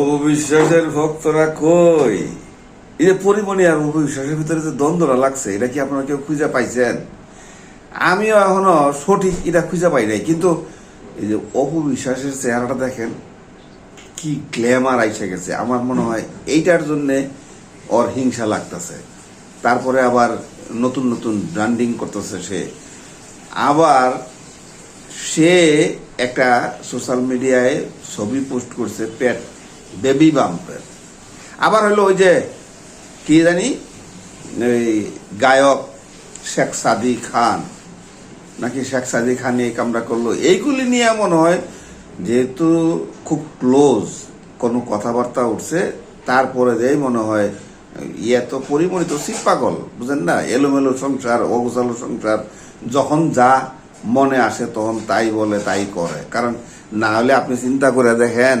অবিশ্বাসের ভক্তরা কই? এই যে পরিমণি আর অবিশ্বাসের ভিতরে যে দ্বন্দ্বটা লাগছে, এটা কি আপনারা কেউ খুঁজে পাইছেন? আমিও এখনও সঠিক এটা খুঁজে পাই নাই, কিন্তু এই যে অপবিশ্বাসের চেহারাটা দেখেন, কি গ্ল্যামার আইসে গেছে। আমার মনে হয় এইটার জন্যে ওর হিংসা লাগতেছে। তারপরে আবার নতুন নতুন ব্র্যান্ডিং করতেছে সে। আবার সে একটা সোশ্যাল মিডিয়ায় ছবি পোস্ট করছে পেট বেবি বাম্পের। আবার হলো ওই যে, কি জানি এই গায়ক শেখ সাদি খান। নাকি শেখ সাদি খান এই কামরা করল। এইগুলি নিয়ে মনে হয়, যেহেতু খুব ক্লোজ কোনো কথাবার্তা উঠছে, তারপরে যেই মনে হয় ইয়ে তো পরিমণিত শিব পাগল, বুঝেন না? এলোমেলো সংসার, অগোছালো সংসার, যখন যা মনে আসে তখন তাই বলে, তাই করে। কারণ না হলে আপনি চিন্তা করে দেখেন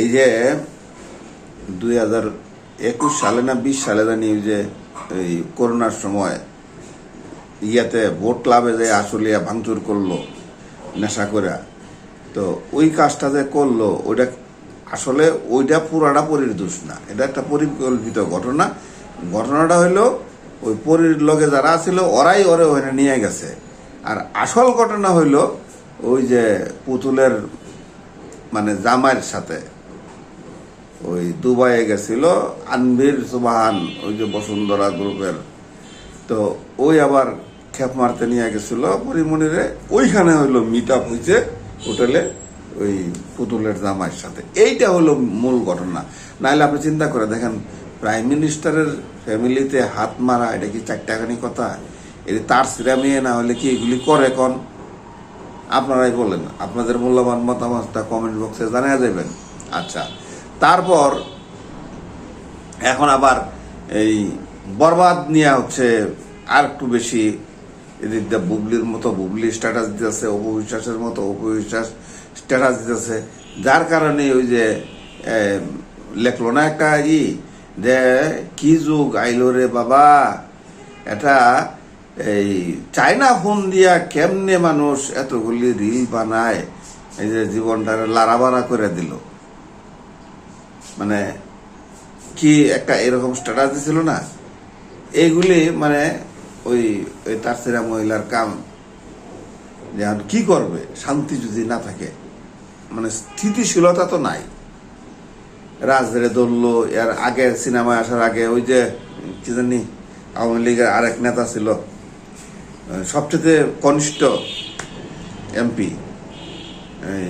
এই যে দুই হাজার একুশ সালে না বিশ সালে জানি যে এই করোনার সময় ইয়াতে ভোট ক্লাবে যে আসলিয়া ভাঙচুর করল, নেশা করে তো ওই কাজটা যে করল, ওইটা আসলে ওইটা পুরাটা পরির দোষ না। এটা একটা পরিকল্পিত ঘটনা। ঘটনাটা হইল, ওই পরির লগে যারা ছিল ওরাই ওরে ওখানে নিয়ে গেছে। আর আসল ঘটনা হইল, ওই যে পুতুলের মানে জামাইয়ের সাথে। ওই দুবাইয়ে গেছিল আনবির সুবাহান, ওই যে বসুন্ধরা গ্রুপের। তো ওই আবার খেপ মারতে নিয়ে গেছিল পরিমণিরে ওইখানে হইল মিট আপ হয়েছে হোটেলে ওই পুতুলের জামাইয়ের সাথে। এইটা হলো মূল ঘটনা। নাহলে আপনি চিন্তা করে দেখেন, প্রাইম মিনিস্টারের ফ্যামিলিতে হাত মারা, এটা কি চারটাখানি কথা? এটা তার সিরা মেয়ে না হলে কি এগুলি করে কন? আপনারাই বলেন। আপনাদের মূল্যবান মতামতটা কমেন্ট বক্সে জানিয়ে দেবেন। আচ্ছা তারপর এখন আবার এই বরবাদ নিয়ে হচ্ছে আর একটু বেশি এদিক বুবলির মতো বুবলি স্ট্যাটাস দিতেছে, অপবিশ্বাসের মতো অপবিশ্বাস স্ট্যাটাস দিতেছে। যার কারণে ওই যে লেখলো না একটা ই, যে কি যুগ আইলো রে বাবা? এটা এই চায়না ফোন দিয়া কেমনে মানুষ এতগুলি রিল বানায়? এই যে জীবনটারে লাড়াবাড়া করে দিল। মানে কি একটা এরকম স্ট্যাটাস দিছিল না? এইগুলি মানে ওই ওই তারসিরা মহিলার কাম। যেমন কি করবে? শান্তি যদি না থাকে। মানে স্থিতিশীলতা তো নাই। রাজধারে ধরলো, এর আগে সিনেমায় আসার আগে ওই যে, কি জানি, আওয়ামী লীগের আরেক নেতা ছিল। সবচেয়ে কনিষ্ঠ এমপি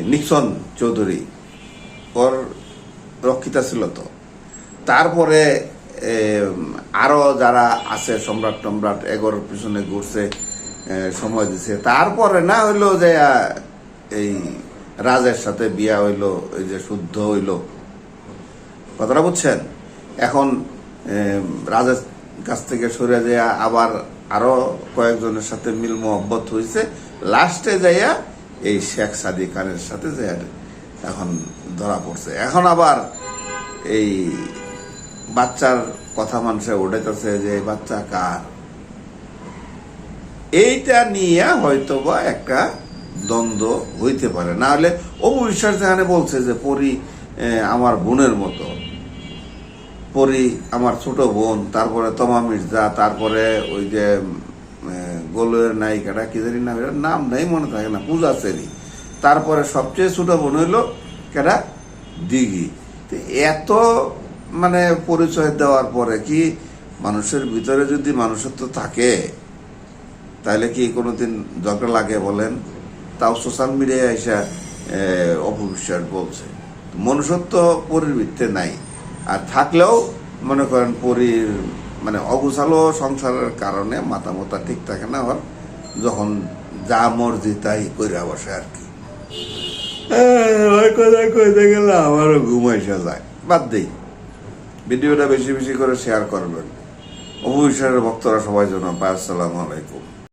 নিক্সন চৌধুরী। ওর রক্ষিতা ছিল তো তারপরে এম, আরও যারা আছে সম্রাট টম্রাট এগোর পিছনে ঘুরছে সময় দিছে। তারপরে না হইল যে এই রাজের সাথে বিয়া হইল এই যে শুদ্ধ হইল। কথাটা বুঝছেন? এখন রাজের কাছ থেকে সরে যাইয়া আবার আরও কয়েকজনের সাথে মিল মোহব্বত হয়েছে লাস্টে যাইয়া এই শেখ সাদি খানের সাথে যাইয়া এখন ধরা পড়ছে। এখন আবার এই বাচ্চার কথা মানুষে উঠাইতেছে যে বাচ্চা কার? এইটা নিয়ে হয়তোবা একটা দ্বন্দ্ব হইতে পারে। না হলে অপু বিশ্বাস যেখানে বলছে যে, পরি আমার বোনের মতো। পরি, আমার ছোট বোন, তারপরে তমা মির্জা, তারপরে ওই যে গোলের নায়িকাটা, কি জানি নাম নাম নেই মনে থাকে না, পূজা সেরি। তারপরে সবচেয়ে ছোট বোন হইল কেটা দিঘি। তো এত মানে পরিচয় দেওয়ার পরে কি মানুষের ভিতরে যদি মানুষত্ব থাকে, তাহলে কি কোনোদিন ঝগড়া লাগে বলেন? তাও সোশ্যাল মিডিয়ায় এসে অপবিশ্বাস বলছে। মনুষ্যত্ব পরির ভিত্তে নাই। আর থাকলেও মনে করেন পরির মানে অগুছালো সংসারের কারণে মাথা ঠিক থাকে না ওর যখন যা মর্জি তাই কইরা বসে আর কি। ওই কথা কইতে গেলে আমারও ঘুমাইসা যায়। বাদ দেই। ভিডিওটা বেশি বেশি করে শেয়ার করবেন। অবশ্যই ভক্তরা সবাই জন্য আসসালামু আলাইকুম।